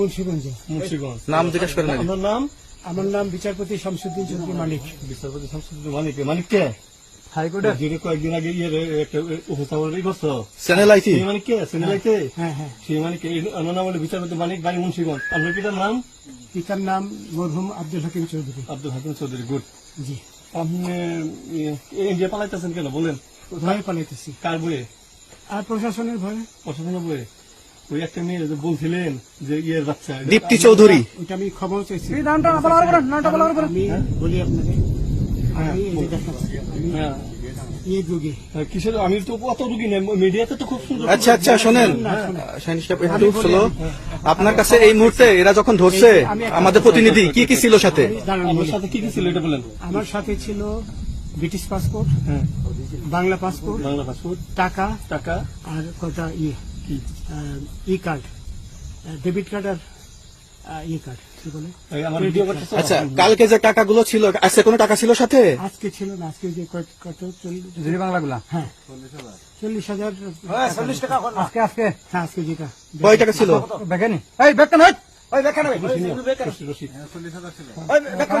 মুন্সিগঞ্জে। মুন্সিগঞ্জ। নাম জিজ্ঞেস করেন। আপনার নাম আমার নাম বিচারপতি শামসুদ্দিন চৌধুরী মালিক বিচারপতি শামসুদ্দিন মানিক। মানিক কে? হাইকোর্টের যিনি কয়েকদিন আগে ইয়ে একটা উপস্থাপন করছ চ্যানেল হ্যাঁ হ্যাঁ সেই মানিক কে? আমার নাম হলো বিচারপতি মানিক বাড়ি মুন্সিগঞ্জ। আপনার পিতার নাম? পিতার নাম মরহুম আব্দুল হাকিম চৌধুরী। আব্দুল হাকিম চৌধুরী গুড। জি। আপনি ইন্ডিয়া পালাইতেছেন কেন? বলেন। ভয়ে পালাইতেছি। কার বইয়ে আর প্রশাসনের ভয়ে। প্রশাসনের বইয়ে ওই একটা মেয়ে যে বলছিলেন যে ইয়ের বাচ্চা দীপ্তি চৌধুরী। আমি খবর চাইছি। আমি বলি আপনাকে। আমি এই যে আমি হ্যাঁ। এই আমি তো অত রুগী নেই মিডিয়াতে তো খুব সুন্দর আচ্ছা আচ্ছা শোনেন। শাহিন সাহেব একটু স্লো আপনার কাছে এই মুহূর্তে এরা যখন ধরছে আমাদের প্রতিনিধি কি কি ছিল সাথে? আমার সাথে কি কি ছিল এটা বলেন। আমার সাথে ছিল ব্রিটিশ পাসপোর্ট হ্যাঁ। Bangla passport Bangla passport. টাকা টাকা। আর কটা ইয়ে। কি ই কার্ড ডেবিট কার্ড আর ই কার্ড কি বলে? এই আমার ভিডিও করতেছো? আচ্ছা কালকে যে টাকাগুলো ছিল আজকে কোনো টাকা ছিল সাথে? আজকে ছিল না আজকে যে কত কত চল্লিশ বাংলাগুলা? হ্যাঁ। চল্লিশ হাজার। চল্লিশ টাকা আজকে আজকে হ্যাঁ আজকে যেটা। কয় টাকা ছিল? এই বেকান হই ওই বেকান হই রশিদ, রশিদ। ওই বেকান এই বেকান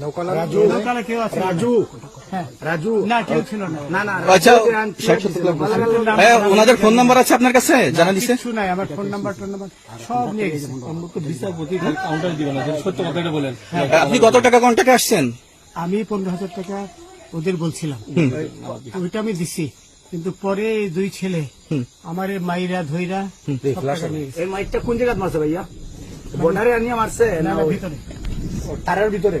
নৌকালা কেউ আছে? রাজু। হ্যাঁ। রাজু। না কেউ ছিল না। না না আচ্ছা। হ্যাঁ ওনাদের ফোন নাম্বার আছে আপনার কাছে? জানা দিছে? কিছু নাই আমার ফোন নাম্বার সব নিয়ে গেছে। আমরা তো বিচারপতি কাউন্টার দিবেন না যদি সত্য কথা এটা বলেন আপনি কত টাকা কন্টাক্টে আসছেন? আমি পনেরো হাজার টাকা ওদের বলছিলাম। ওইটা আমি দিছি। কিন্তু পরে এই দুই ছেলে আমার এই মাইরা ধইরা গেছে। এই মাইকটা কোন জায়গায় মারছে ভাইয়া? বর্ডারে আনিয়ে মারছে না না, ভিতরে। তারের ভিতরে?